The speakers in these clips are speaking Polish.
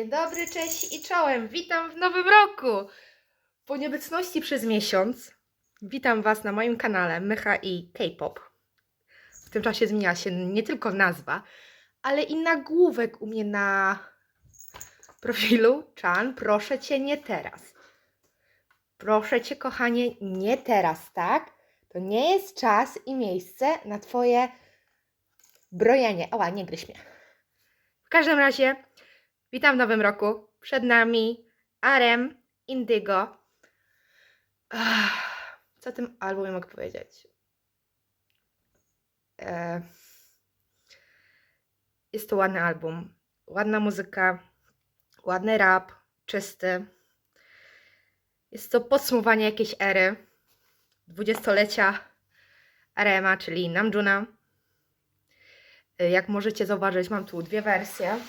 Dzień dobry, cześć i czołem. Witam w nowym roku. Po nieobecności przez miesiąc witam Was na moim kanale Mycha i K-pop. W tym czasie zmieniła się nie tylko nazwa, ale i nagłówek u mnie na profilu. Chan, proszę Cię, nie teraz. Proszę Cię, kochanie, nie teraz, tak? To nie jest czas i miejsce na Twoje brojenie. Ała, nie gryź mnie. W każdym razie, witam w nowym roku. Przed nami Arem, Indigo. Ach, Co o tym albumie mogę powiedzieć? E, Jest to ładny album. Ładna muzyka, ładny rap, czysty. Jest to podsumowanie jakiejś ery. Dwudziestolecia Arema, czyli Namjoona. Y, Jak możecie zauważyć, mam tu dwie wersje.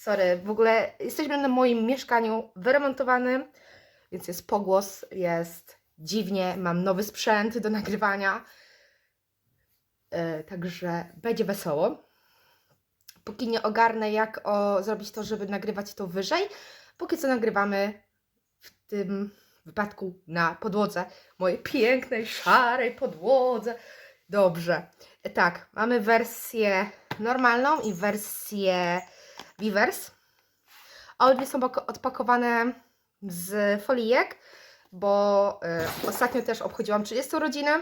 Sorry, w ogóle jesteśmy na moim mieszkaniu wyremontowanym, więc jest pogłos, jest dziwnie, mam nowy sprzęt do nagrywania. Y, Także będzie wesoło. Póki nie ogarnę, jak o, zrobić to, żeby nagrywać to wyżej, póki co nagrywamy w tym wypadku na podłodze, mojej pięknej, szarej podłodze. Dobrze. E, Tak, mamy wersję normalną i wersję Weavers. Obie są pako- odpakowane z folijek, bo y, ostatnio też obchodziłam 30 rodzinę,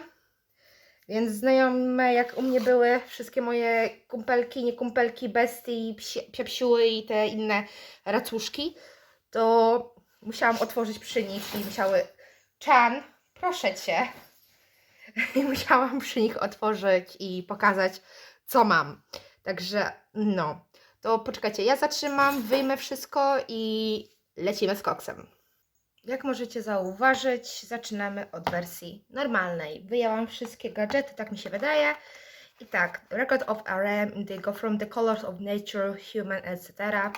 więc znajome jak u mnie były wszystkie moje kumpelki, nie kumpelki, bestii, psie, psiapsiły i te inne racuszki, to musiałam otworzyć przy nich i musiały Chan, proszę Cię, i musiałam przy nich otworzyć i pokazać, co mam. Także no, to poczekajcie, ja zatrzymam, wyjmę wszystko i lecimy z koksem. Jak możecie zauważyć, zaczynamy od wersji normalnej. Wyjęłam wszystkie gadżety, tak mi się wydaje. I tak, record of RM, indigo from the colors of nature, human, etc.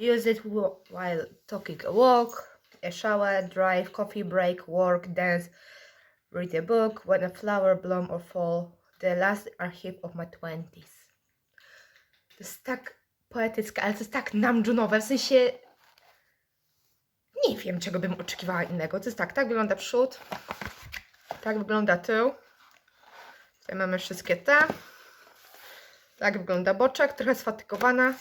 Use it wh- while talking a walk, a shower, drive, coffee break, work, dance, read a book, when a flower bloom or fall, the last archive of my twenties. To jest tak poetyckie, ale to jest tak namjunowe, w sensie nie wiem, czego bym oczekiwała innego. To jest tak, tak wygląda przód, tak wygląda tył. Tutaj mamy wszystkie te. Tak wygląda boczek, trochę sfatykowana,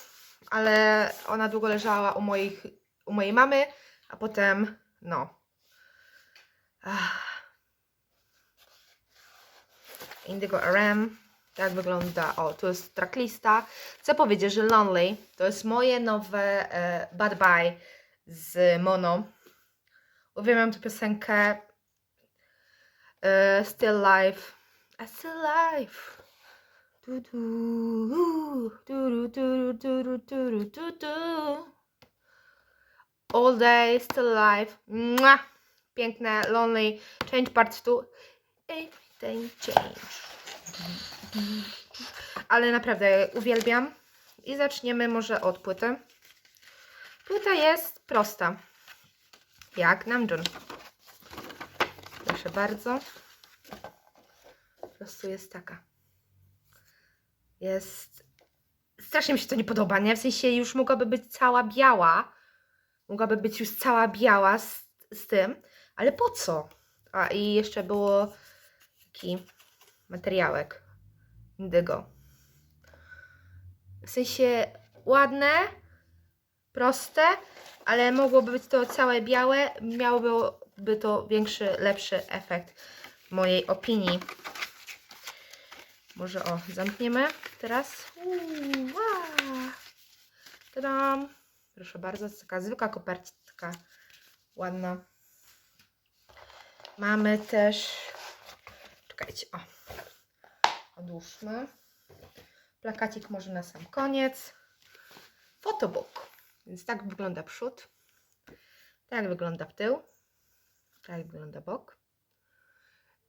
ale ona długo leżała u, moich, u mojej mamy, a potem, no. Ach. Indigo RM. Tak wygląda, o, tu jest tracklista. Chcę powiedzieć, że Lonely to jest moje nowe e, Bad Bye z Mono. Uwielbiam tę piosenkę e, Still Life. I still life. All day, still life. Piękne, lonely. Change part 2. Everything change. Ale naprawdę uwielbiam. I zaczniemy może od płyty. Płyta jest prosta. Jak Namjoon. Proszę bardzo. Po prostu jest taka. Jest. Strasznie mi się to nie podoba, nie? W sensie już mogłaby być cała biała. Mogłaby być już cała biała z, z tym. Ale po co? A i jeszcze było taki materiałek indygo. W sensie ładne, proste, ale mogłoby być to całe białe, miałoby to większy, lepszy efekt w mojej opinii. Może o, zamkniemy teraz. Uuu. Tadam. Proszę bardzo, taka zwykła kopertka, ładna. Mamy też, czekajcie, o, odłóżmy. Plakacik może na sam koniec. Fotobook. Więc tak wygląda przód. Tak wygląda w tył. Tak wygląda bok.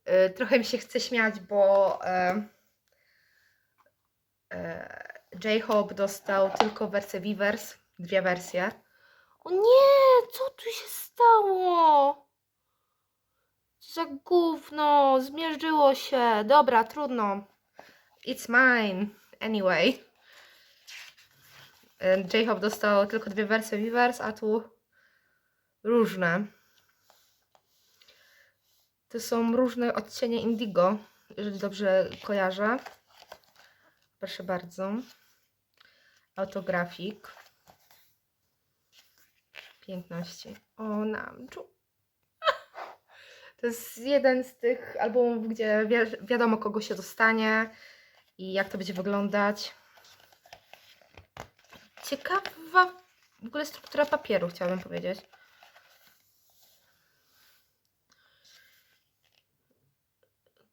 Yy, trochę mi się chce śmiać, bo yy, yy, J-Hope dostał tylko wersję Weavers. Dwie wersje. O nie! Co tu się stało? Za gówno! Zmierzyło się. Dobra, trudno. It's mine. Anyway. J-Hop dostał tylko dwie wersje Weavers, a tu różne. To są różne odcienie indigo, jeżeli dobrze kojarzę. Proszę bardzo. Autografik. Piękności. O, Namju. To jest jeden z tych albumów, gdzie wi wiadomo kogo się dostanie i jak to będzie wyglądać. Ciekawa w ogóle struktura papieru, chciałabym powiedzieć.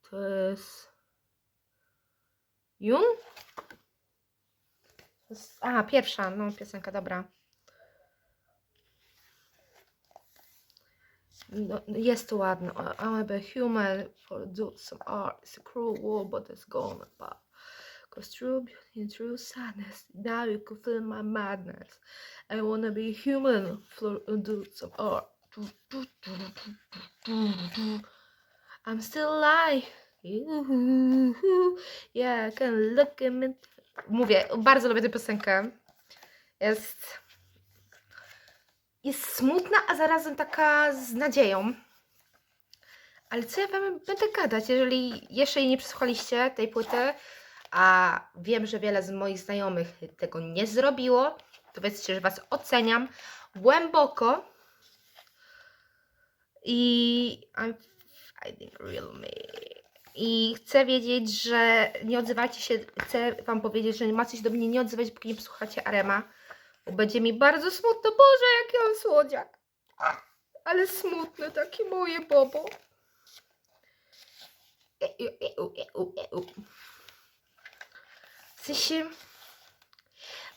To jest. Jun? A, pierwsza, no piosenka, dobra. No, jest to ładne. I'm a human for do some art. It's a cruel but it's gone apart. Cause true beauty true sadness. Now you can feel my madness. I wanna be human for do some art. Do. I'm still alive. Yeah, I can look at me. Mówię, bardzo lubię tę piosenkę. Jest jest smutna, a zarazem taka z nadzieją. Ale co ja wam będę gadać, jeżeli jeszcze jej nie przesłuchaliście, tej płyty, a wiem, że wiele z moich znajomych tego nie zrobiło, to wiedzcie, że was oceniam głęboko i I'm finding real me. I chcę wiedzieć, że nie odzywajcie się, chcę wam powiedzieć, że macie się do mnie nie odzywać, póki nie posłuchacie Arema. Będzie mi bardzo smutno. Boże, jaki on słodziak. Ale smutny, taki moje bobo. Eu, eu, eu, eu. W sensie...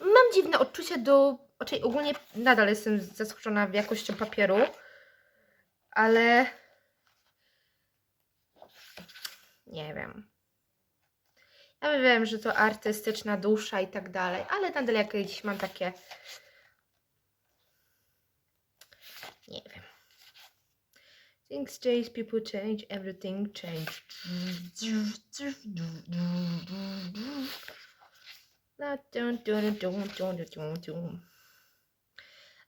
Mam dziwne odczucie do... Znaczy ogólnie nadal jestem zaskoczona jakością papieru. Ale... Nie wiem. Ja wiem, że to artystyczna dusza i tak dalej, ale nadal jakieś mam takie. Nie wiem. Things change, people change, everything change.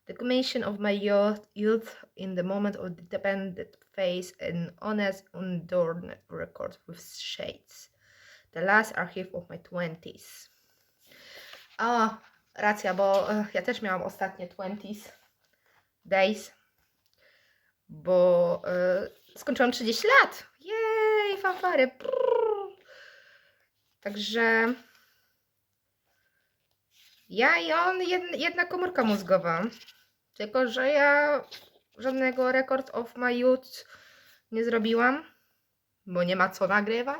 The commission of my youth, youth in the moment of the dependent face and honest, unadorned record with shades. The last archive of my twenties. O, racja, bo e, ja też miałam ostatnie twenties days, bo e, skończyłam 30 lat. Jej, fanfary. Także ja i on jed, jedna komórka mózgowa. Tylko, że ja żadnego record of my youth nie zrobiłam, bo nie ma co nagrywać.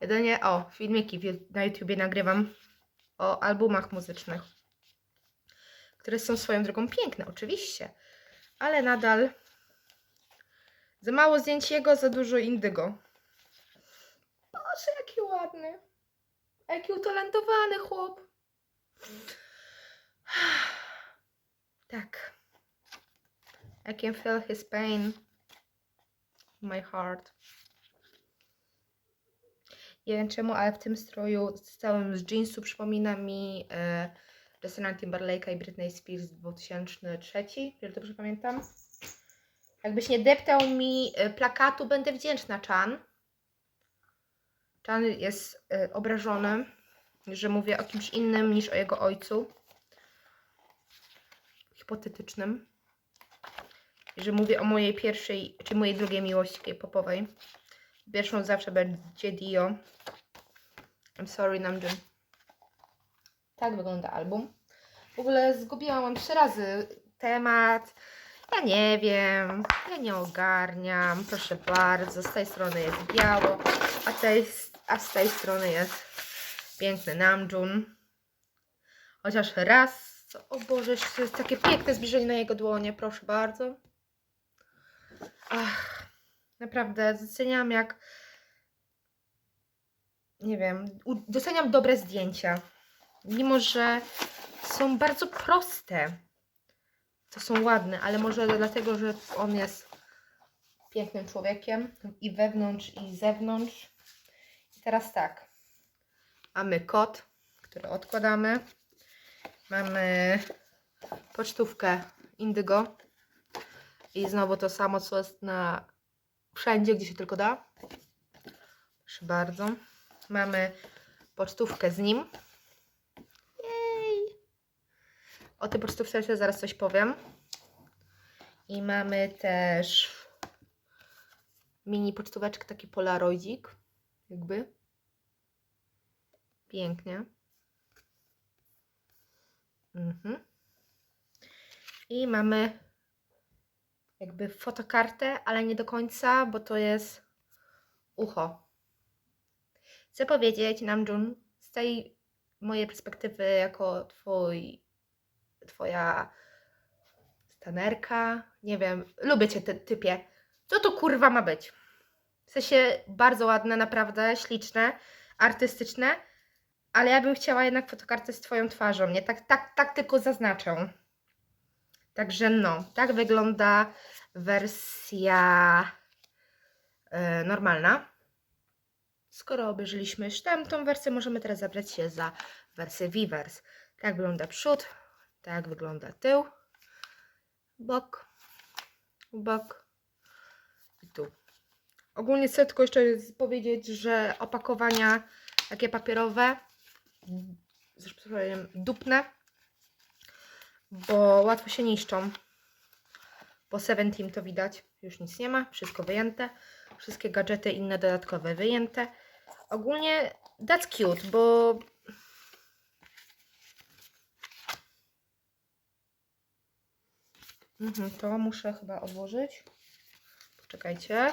Jedynie o filmiki na YouTubie nagrywam o albumach muzycznych, które są swoją drogą piękne, oczywiście, ale nadal za mało zdjęć jego, za dużo indygo. Boże, jaki ładny. Jaki utalentowany chłop. Tak. I can feel his pain in my heart. Nie wiem czemu, ale w tym stroju z całym z jeansu przypomina mi e, Justina Timberlake'a i Britney Spears 2003, jeżeli dobrze pamiętam. Jakbyś nie deptał mi e, plakatu, będę wdzięczna, Chan. Chan jest e, obrażony, że mówię o kimś innym niż o jego ojcu. Hipotetycznym. Że mówię o mojej pierwszej, czy mojej drugiej miłości K-popowej. Pierwszą zawsze będzie Dio. I'm sorry, Namjoon. Tak wygląda album. W ogóle zgubiłam trzy razy temat. Ja nie wiem, ja nie ogarniam. Proszę bardzo, z tej strony jest biało, a, tej, a z tej strony jest piękny Namjoon. Chociaż raz, o Boże, to jest takie piękne zbliżenie na jego dłonie, proszę bardzo. Ach, naprawdę, doceniam jak nie wiem, doceniam dobre zdjęcia. Mimo, że są bardzo proste. To są ładne, ale może dlatego, że on jest pięknym człowiekiem i wewnątrz, i zewnątrz. I teraz tak. Mamy kod, który odkładamy. Mamy pocztówkę Indygo. I znowu to samo, co jest na wszędzie, gdzie się tylko da. Proszę bardzo. Mamy pocztówkę z nim. Jej. O tej pocztówce jeszcze zaraz coś powiem. I mamy też mini pocztóweczkę, taki polaroidzik. Jakby. Pięknie. Mhm. I mamy jakby fotokartę, ale nie do końca, bo to jest ucho. Chcę powiedzieć Namjoon z tej mojej perspektywy jako twój, twoja stanerka, nie wiem, lubię cię ty, typie. Co to kurwa ma być? W sensie bardzo ładne, naprawdę, śliczne, artystyczne, ale ja bym chciała jednak fotokartę z twoją twarzą, nie? Tak, tak, tak tylko zaznaczę. Także no, tak wygląda wersja e, normalna. Skoro obejrzeliśmy już tamtą wersję, możemy teraz zabrać się za wersję Weavers. Tak wygląda przód, tak wygląda tył, bok, bok i tu. Ogólnie chcę tylko jeszcze powiedzieć, że opakowania takie papierowe, zresztą dupne, bo łatwo się niszczą. Po 17 to widać, już nic nie ma, wszystko wyjęte, wszystkie gadżety inne dodatkowe wyjęte. Ogólnie that's cute, bo mhm, to muszę chyba odłożyć. Poczekajcie.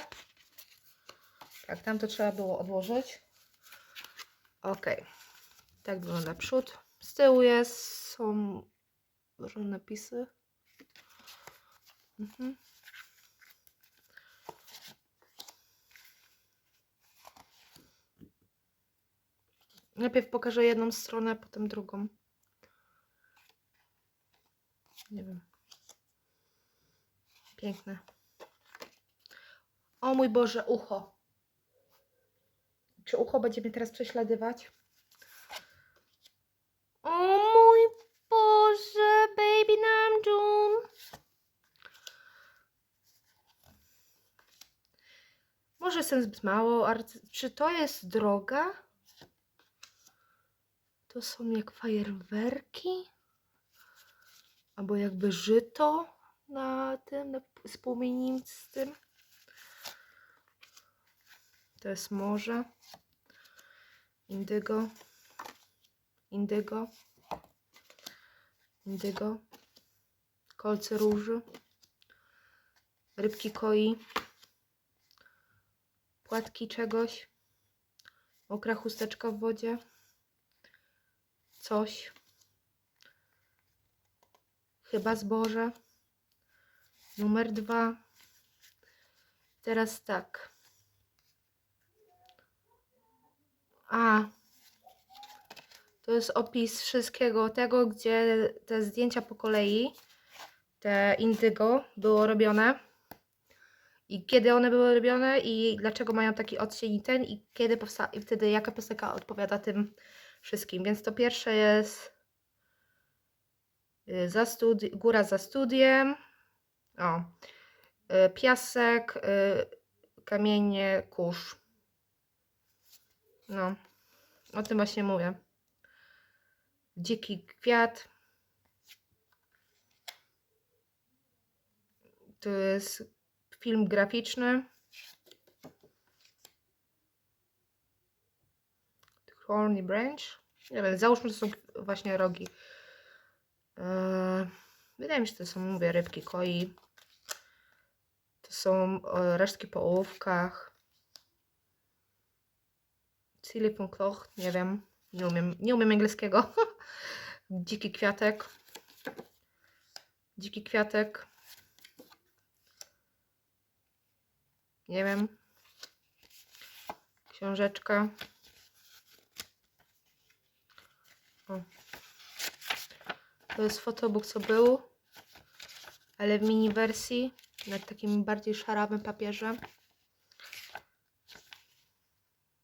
Tak, tam to trzeba było odłożyć. Ok. Tak wygląda przód. Z tyłu jest, są różne napisy. Mhm. Najpierw pokażę jedną stronę, potem drugą. Nie wiem. Piękne. O mój Boże, ucho. Czy ucho będzie mnie teraz prześladować? O mój Boże, baby Namjoon. Może jestem zbyt mało, czy to jest droga? To są jak fajerwerki? Albo jakby żyto na tym, na z płomienistym. To jest morze. Indygo. Indygo. Indygo. Kolce róży. Rybki koi. Płatki czegoś. Mokra chusteczka w wodzie. Coś. Chyba zboże. Numer dwa. Teraz tak. A. To jest opis wszystkiego tego, gdzie te zdjęcia po kolei, te indygo, było robione. I kiedy one były robione i dlaczego mają taki odcień i ten i kiedy powsta i wtedy jaka piosenka odpowiada tym wszystkim. Więc to pierwsze jest y, za studi- góra za studiem. O. y, Piasek, y, kamienie, kurz. No. O tym właśnie mówię. Dziki kwiat. To jest film graficzny. Horny Branch. Nie wiem, załóżmy, to są właśnie rogi. Eee, wydaje mi się, że to są, mówię, rybki koi. To są e, resztki po ołówkach. Kloch, nie wiem. Nie umiem, nie umiem angielskiego. Dziki kwiatek. Dziki kwiatek. Nie wiem. Książeczka. O. To jest fotobook, co był, ale w mini wersji, na takim bardziej szarawym papierze.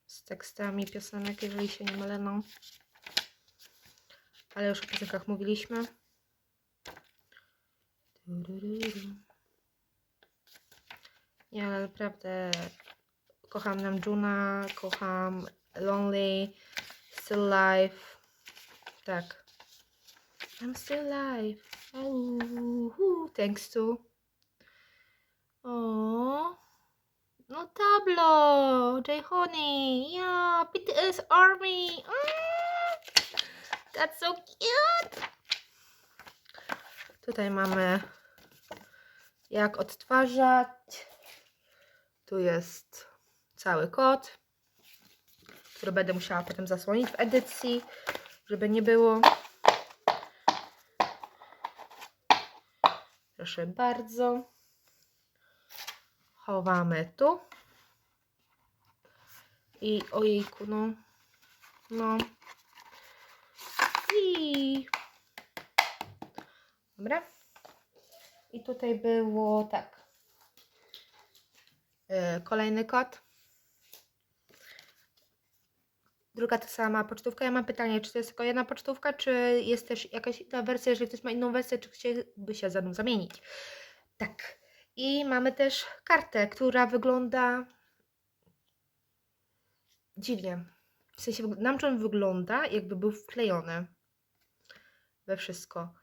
Z tekstami piosenek, jeżeli się nie mylę. No. Ale już o piosenkach mówiliśmy. Turururu. Nie, ale naprawdę kocham Namjoona, kocham Lonely, Still Life. Tak. I'm still alive. Oh, thanks to. Oh. No tablo. J Honey. Yeah, BTS Army. Mm, that's so cute. Tutaj mamy jak odtwarzać. Tu jest cały kod, który będę musiała potem zasłonić w edycji, żeby nie było. Proszę bardzo. Chowamy tu. I ojejku, no. No. I. Dobra. I tutaj było tak. Yy, kolejny kod. Druga ta sama pocztówka. Ja mam pytanie, czy to jest tylko jedna pocztówka, czy jest też jakaś inna wersja, jeżeli ktoś ma inną wersję, czy chciałby się ze mną zamienić. Tak. I mamy też kartę, która wygląda dziwnie. W sensie Namjoon wygląda, jakby był wklejony we wszystko.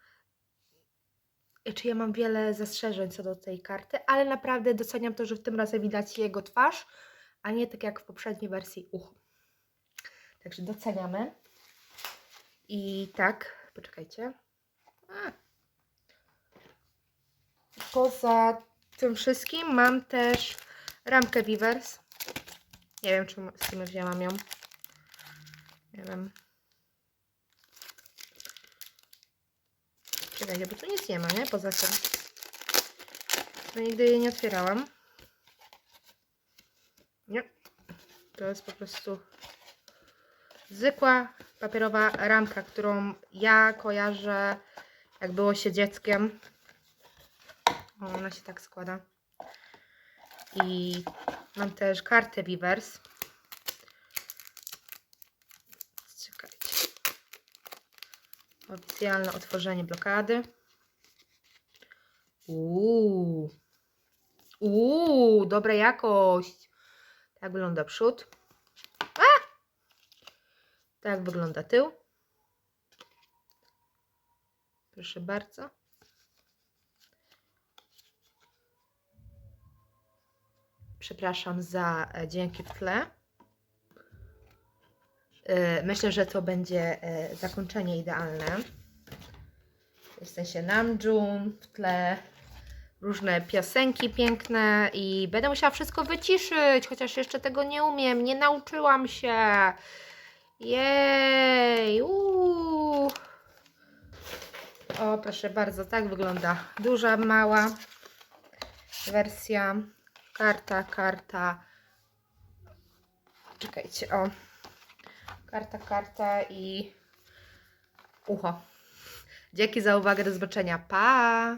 Czy ja mam wiele zastrzeżeń co do tej karty, ale naprawdę doceniam to, że w tym razem widać jego twarz, a nie tak jak w poprzedniej wersji ucho. Także doceniamy. I tak, poczekajcie. A. Poza tym wszystkim mam też ramkę Weavers. Nie wiem, czy z kim wzięłam ją. Nie wiem. Czekajcie, bo tu nic nie ma, nie? Poza tym. To nigdy jej nie otwierałam. Nie. To jest po prostu zwykła papierowa ramka, którą ja kojarzę, jak było się dzieckiem. O, ona się tak składa. I mam też kartę Beavers. Czekajcie. Oficjalne otworzenie blokady. Uuu. Uuu, dobra jakość. Tak wygląda przód. A! Tak wygląda tył. Proszę bardzo. Przepraszam za e, dźwięki w tle. E, Myślę, że to będzie e, zakończenie idealne. W sensie Namjoon w tle, różne piosenki piękne i będę musiała wszystko wyciszyć, chociaż jeszcze tego nie umiem, nie nauczyłam się. Jej! Uuu. O, proszę bardzo, tak wygląda duża, mała wersja. Karta, karta. Czekajcie, o. Karta, karta i ucho. Dzięki za uwagę, do zobaczenia. Pa!